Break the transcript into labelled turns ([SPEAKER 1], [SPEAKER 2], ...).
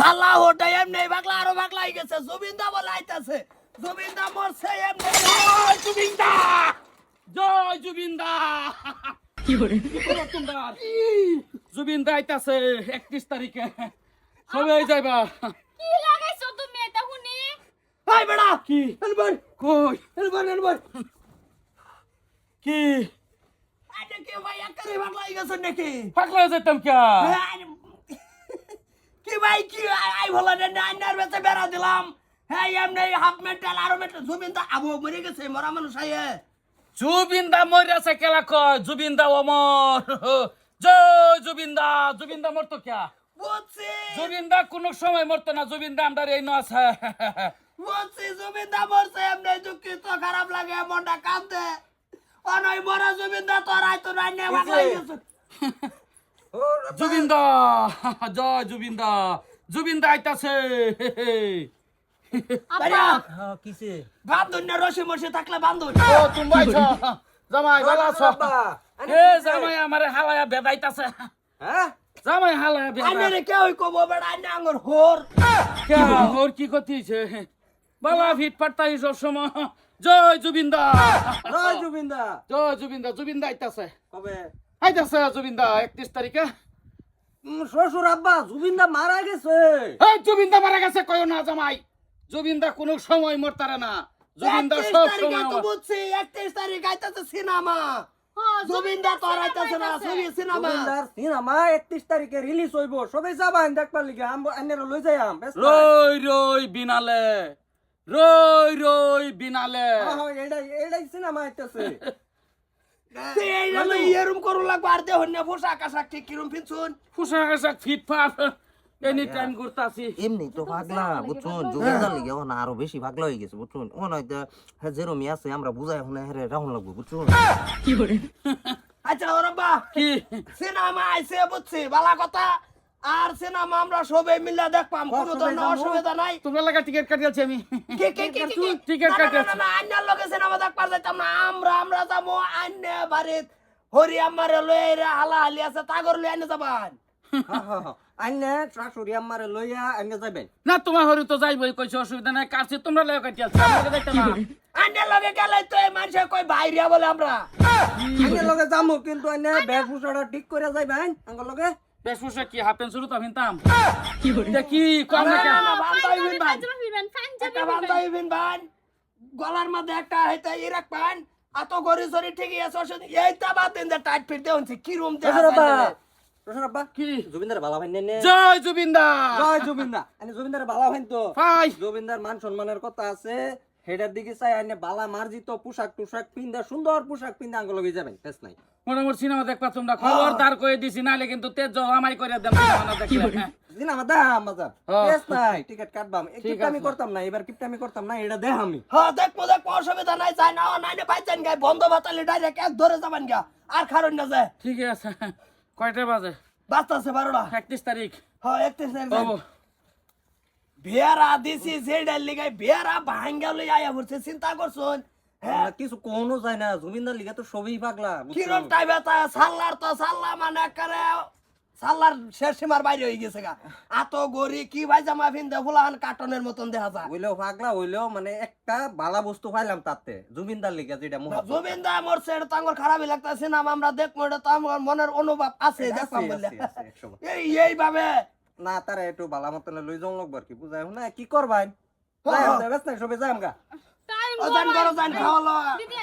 [SPEAKER 1] হাল্লা হোটা এমনি পাগলা আরও পাগলা হয়ে গেছে। জুবিনদা বলে আইতাছে। জুবিনদা মরছে এমনি। জয় জুবিনদা
[SPEAKER 2] জয় জুবিনদা কি খবর তোমার জুবিনদা আইতাছে একত্রিশ তারিখে। সবাই যাইবা।
[SPEAKER 3] কি লাগাইছো তুমি এটা শুনি?
[SPEAKER 1] হাই বেড়া!
[SPEAKER 2] কি?
[SPEAKER 1] এলবার
[SPEAKER 2] কই?
[SPEAKER 1] এলবার এলবার
[SPEAKER 2] কি?
[SPEAKER 1] আরে কে ভাই একারে পাগলা হয়ে গেছে নাকি?
[SPEAKER 2] পাগলা যেতাম কে?
[SPEAKER 1] কি ভাই কি? আই ভালো বেড়া দিলাম। হ্যাঁ এমনি হাফ মেন্টাল আরও মেন্টাল জুবিনদা আবু মরে গেছে মরা মানুষ আইয়ে
[SPEAKER 2] জুবিনদা মরিয়াছে কেলা কয়? জুবিনদা অমর। জয় জুবিনদা জুবিনদা মরতো কে
[SPEAKER 1] বুঝছি
[SPEAKER 2] জুবিনদা কোন সময় মরতো না জুবিনদা আমরা এই ন আছে।
[SPEAKER 1] বুঝছি জুবিনদা মরছে এমনি দুঃখিত খারাপ লাগে মনটা কাঁদে। অনয় মরা জুবিনদা তোর আইতো না আইনে পাগলা গেছে।
[SPEAKER 2] জুবিনদা জয় জুবিনদা জুবিনদা আইতাছে
[SPEAKER 1] ভাইয়া
[SPEAKER 4] কিসে?
[SPEAKER 1] বান্ধন না রসি মসি থাকলে বান্ধন
[SPEAKER 2] ও তুমি জামাই ভালো আছো এ জামাই আমারে হালায়া বেদাইতাছে।
[SPEAKER 4] হ্যাঁ?
[SPEAKER 2] জামাই হালায়া
[SPEAKER 1] আইনে
[SPEAKER 2] বেদাই।
[SPEAKER 1] রে কেউ কব বেড়া আইনে আঙ্গর হোর।
[SPEAKER 2] কে ওর কি করতেছে বাবা ফিট পাটতাই সব সময়। জয় জুবিনদা।
[SPEAKER 4] জয় জুবিনদা।
[SPEAKER 2] জয় জুবিনদা জুবিনদা আইতাছে।
[SPEAKER 4] কবে?
[SPEAKER 2] আইতাছে জুবিনদা একত্রিশ তারিখে?
[SPEAKER 4] শ্বশুর আব্বা জুবিনদা মারা গেছে।
[SPEAKER 2] এই জুবিনদা মারা গেছে কয়ও না জামাই। জুবিনদা কোনো সময় মরতারে না। জুবিনদা সব সময়
[SPEAKER 1] তো বুঝছি একত্রিশ তারিখ আইতাছে সিনেমা।
[SPEAKER 3] হ্যাঁ,
[SPEAKER 1] জুবিনদা তো আইতাছে না
[SPEAKER 3] আইতাছে।
[SPEAKER 1] সিনেমা।
[SPEAKER 4] জুবিনদার সিনেমা একত্রিশ তারিখে রিলিজ হইব। সবাই যাবান দেখবার লিগে আন্নের লই যাই আম।
[SPEAKER 2] রই রই বিনালে। রই রই বিনালে।
[SPEAKER 4] হ্যাঁ, হ্যাঁ, এইটাই এইটাই সিনেমা আইতেছে।
[SPEAKER 1] এরম করু লাগবে আর দেহ না পোশাক আশাক ঠিক কিরম পিনছুন
[SPEAKER 2] পোশাক আশাক ফিট ফাট। এনি টাইম ঘুরতাছি।
[SPEAKER 5] এমনি তো পাগলা বুঝছুন? লিগে ও আরও বেশি পাগলা হয়ে গেছে বুঝছুন? ও হয়তো হ্যাঁ যেরমি আছে আমরা বুঝাই হুনে হেরে রাহুন লাগবো বুঝছুন?
[SPEAKER 1] আচ্ছা ওরব্বা
[SPEAKER 2] কি?
[SPEAKER 1] সিনেমা আইছে বুঝছি বালা কথা। আর সিনেমা আমরা সবাই মিলে দেখবাম
[SPEAKER 4] হ্যাঁ,
[SPEAKER 1] কোনো ধরনের অসুবিধা নাই।
[SPEAKER 2] তোমরা লাগা টিকিট কাটিয়েছি আমি।
[SPEAKER 1] কে কে কে কে কে?
[SPEAKER 2] টিকিট কাটিয়েছি।
[SPEAKER 1] না, আইনার লগে সিনেমা দেখবার যাইতাম না। আমরা আমরা যাব আইনে বাড়িত হরি আমারে লয়ে হালা হালি আছে তাগর লয়ে আইনে যাবান।
[SPEAKER 4] হ্যাঁ, হ্যাঁ, হ্যাঁ। আইনে শাশুড়ি আম্মারে লইয়া আইনে যাবেন
[SPEAKER 2] না তোমার হরি তো যাইবই কইছে অসুবিধা নাই। কাছে তোমরা লাগা কাটিয়েছি আমরা যাইতাম না
[SPEAKER 1] আইনের লগে গেলে তো এই মানুষে কই বাইরিয়া বলে আমরা।
[SPEAKER 4] লগে যামু কিন্তু আইনে ঠিক করে যাইবেন আঙ্গর লগে।
[SPEAKER 2] বেশ পোশাক কি হাফ প্যান্ট শুরু তো ভিনতাম? কি কম না কেন?
[SPEAKER 1] বান্দাই ভাই। ভাই গলার মধ্যে একটা হইতে ই রাখবেন এত গরি সরি ঠিকই আছে অসুবিধা এইটা বাদ দিন যে টাইট ফিট দেউন কি রুম দে
[SPEAKER 4] আব্বা।
[SPEAKER 2] কি?
[SPEAKER 4] জুবিনদার ভালা ভাই নে
[SPEAKER 2] জয় জুবিনদা
[SPEAKER 4] জয় জুবিনদা আইনে জুবিনদার ভালা ভাই তো।
[SPEAKER 2] ফাই!
[SPEAKER 4] জুবিনদার মান সম্মানের কথা আছে। হেডার দিকে চাই আইনে বালা মার্জিত পোশাক টুশাক পিন্দা সুন্দর পোশাক পিন্দা আঙ্গ লগে যাবেন টেস নাই।
[SPEAKER 2] মোটামুটি সিনেমা দেখবা তোমরা খবরদার করে দিছি নাহলে কিন্তু তেজ জমাই করে দেন সিনেমা না
[SPEAKER 4] দিন আমার দেহা মজা।
[SPEAKER 2] হ্যাঁ।
[SPEAKER 4] নাই টিকিট কাটবাম। করতাম না এবার কিপটা আমি করতাম না এটা দেহ আমি
[SPEAKER 1] হ্যাঁ দেখব দেখব অসুবিধা নাই চাই না নাইনে পাইছেন গাই বন্ধ বাতালে ডাইরেক্ট এক ধরে যাবেন গা আর খারণ না যায়
[SPEAKER 2] ঠিক আছে কয়টা বাজে?
[SPEAKER 1] বাঁচতেছে বারোটা।
[SPEAKER 2] একত্রিশ তারিখ।
[SPEAKER 1] হ্যাঁ একত্রিশ
[SPEAKER 2] বাবু
[SPEAKER 1] বিয়ারা দিছি যেটার লিগাই বিয়ারা ভাঙ্গা লই আয়া পড়ছে চিন্তা করছুন? হ্যাঁ?
[SPEAKER 4] আমরা কিছু কোনো যায় না জুবিনদার লিগে তো সবই পাগলা?
[SPEAKER 1] কিরম টাইমে তা সাল্লার তো সাল্লা মানে করে সাল্লার শেষ সীমার বাইরে হয়ে গেছে গা। আত গরি কি ভাই জামা ফিনতে ফুলাহান কার্টনের মতন দেখা যায়।
[SPEAKER 4] হইলেও পাগলা হইলেও মানে একটা বালা বস্তু পাইলাম তাতে জুবিনদার লিগে যেটা মহব্বত।
[SPEAKER 1] জুবিনদা মরছে এটা তো আমার খারাপই লাগতেছে না আমরা দেখব এটা তো আমার মনের অনুভব আছে দেখলাম বললে। এই এইভাবে
[SPEAKER 4] না তারা একটু ভালো মতন লই জন লোক আর কি বুঝাই না? কি করবাই
[SPEAKER 1] হ্যাঁ, হ্যাঁ।
[SPEAKER 4] সবে যাই আমগা
[SPEAKER 3] টাইম
[SPEAKER 1] করো জান খাওয়ালো
[SPEAKER 3] দিদি